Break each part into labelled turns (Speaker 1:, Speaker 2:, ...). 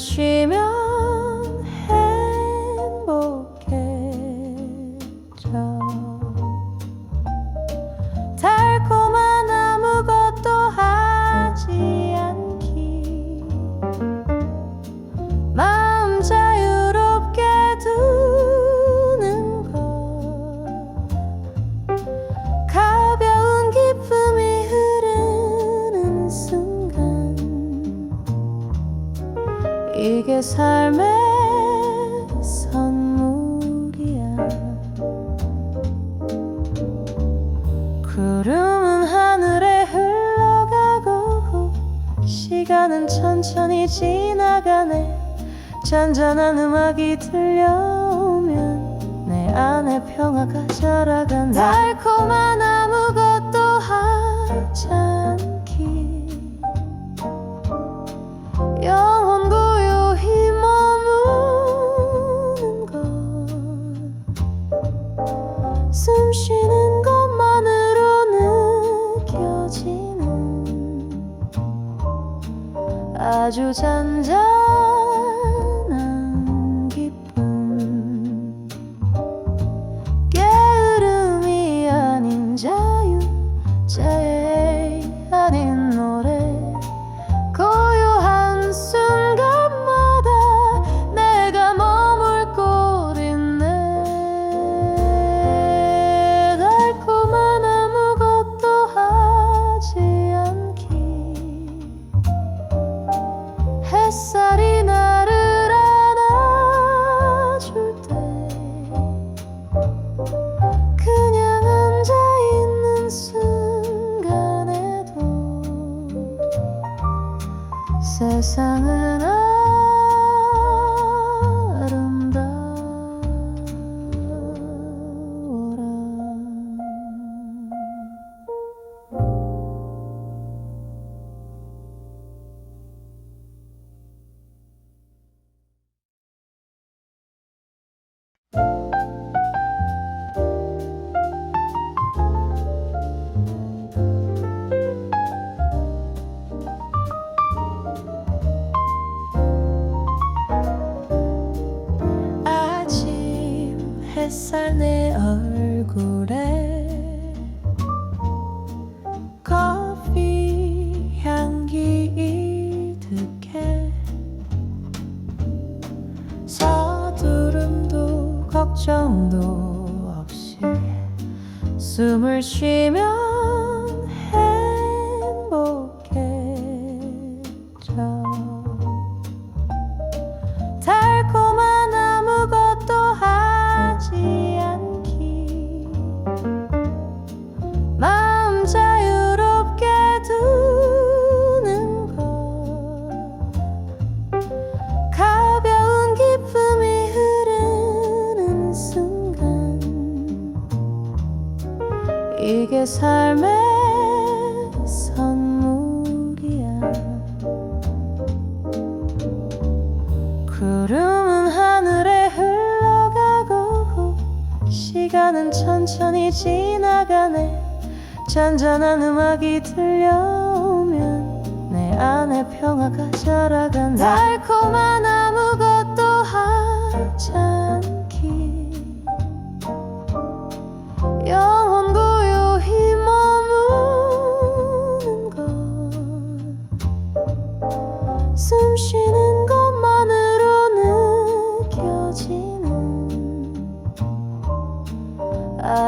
Speaker 1: Hashem 삶의 선물이야. 구름은 하늘에 흘러가고 시간은 천천히 지나가네. 잔잔한 음악이 들려오면 내 안에 평화가 자라간다. 달콤한 ฉั 세상은 pasar de 삶의 선물이야. 구름은 하늘에 흘러가고 시간은 천천히 지나가네. 잔잔한 음악이 들려오면 내 안에 평화가 자라간다. 달콤한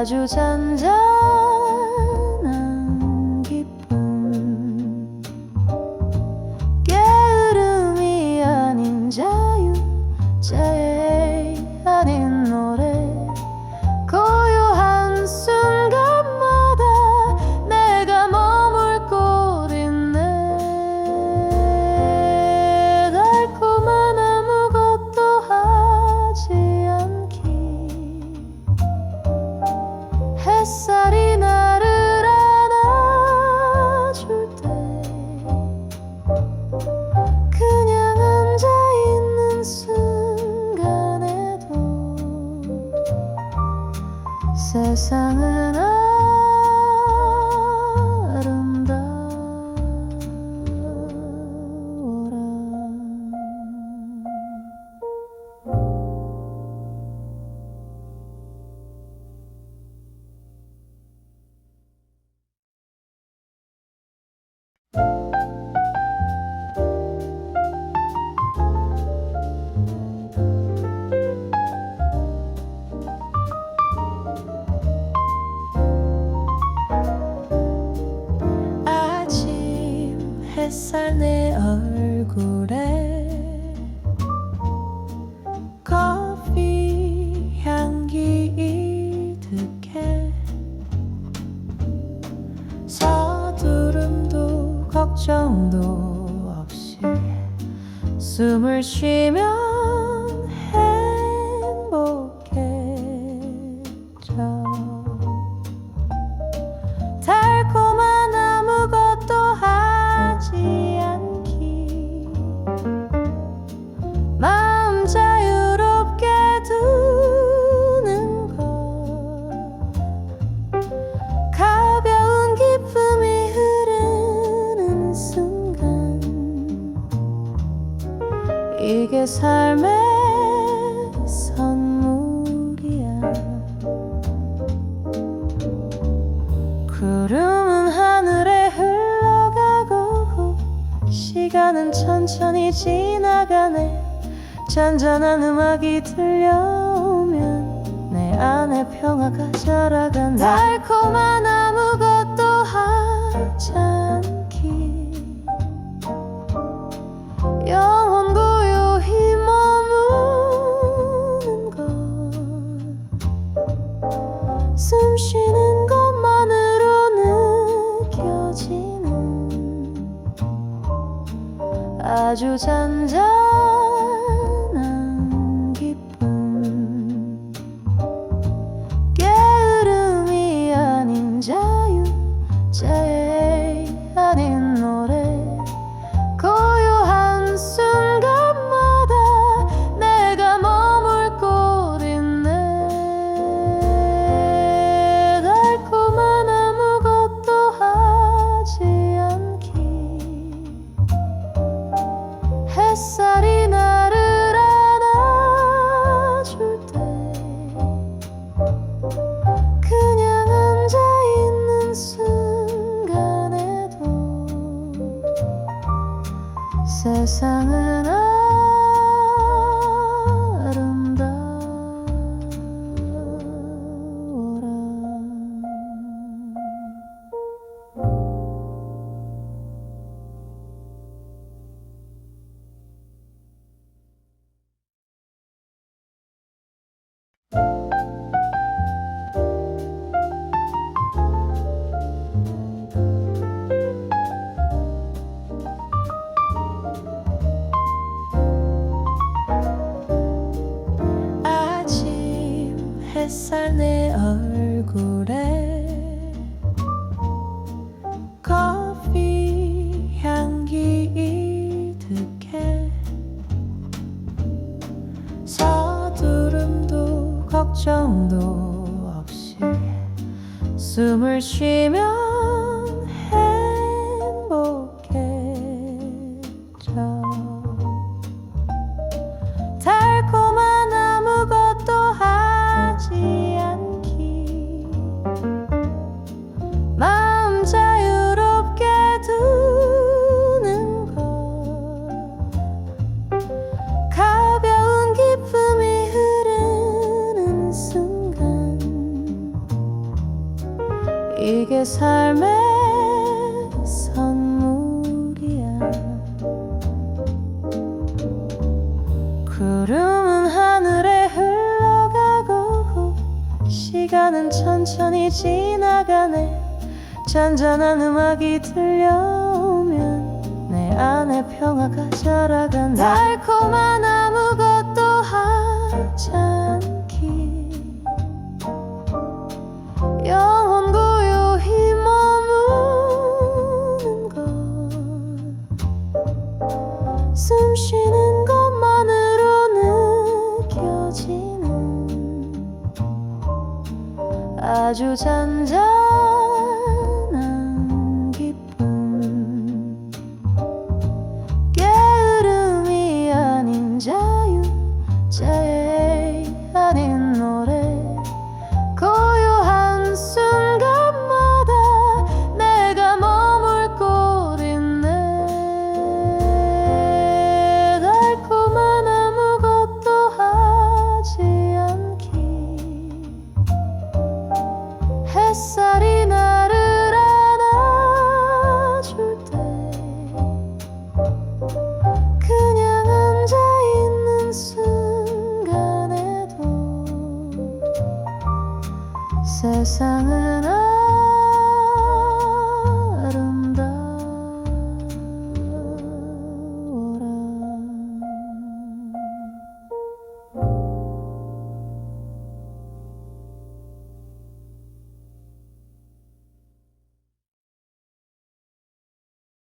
Speaker 1: 아주 잔잔 세상은 쉬며 삶의 선물이야. 구름은 하늘에 흘러가고 시간은 천천히 지나가네. 잔잔한 음악이 들려오면 내 안에 평화가 자라간다. 달콤한 아무것도 하지 那就趁早 세상은 삶의 선물이야. 구름은 하늘에 흘러가고 시간은 천천히 지나가네. 잔잔한 음악이 들려오면 내 안에 평화가 자라간다. 달콤한 那就趁着。 세상은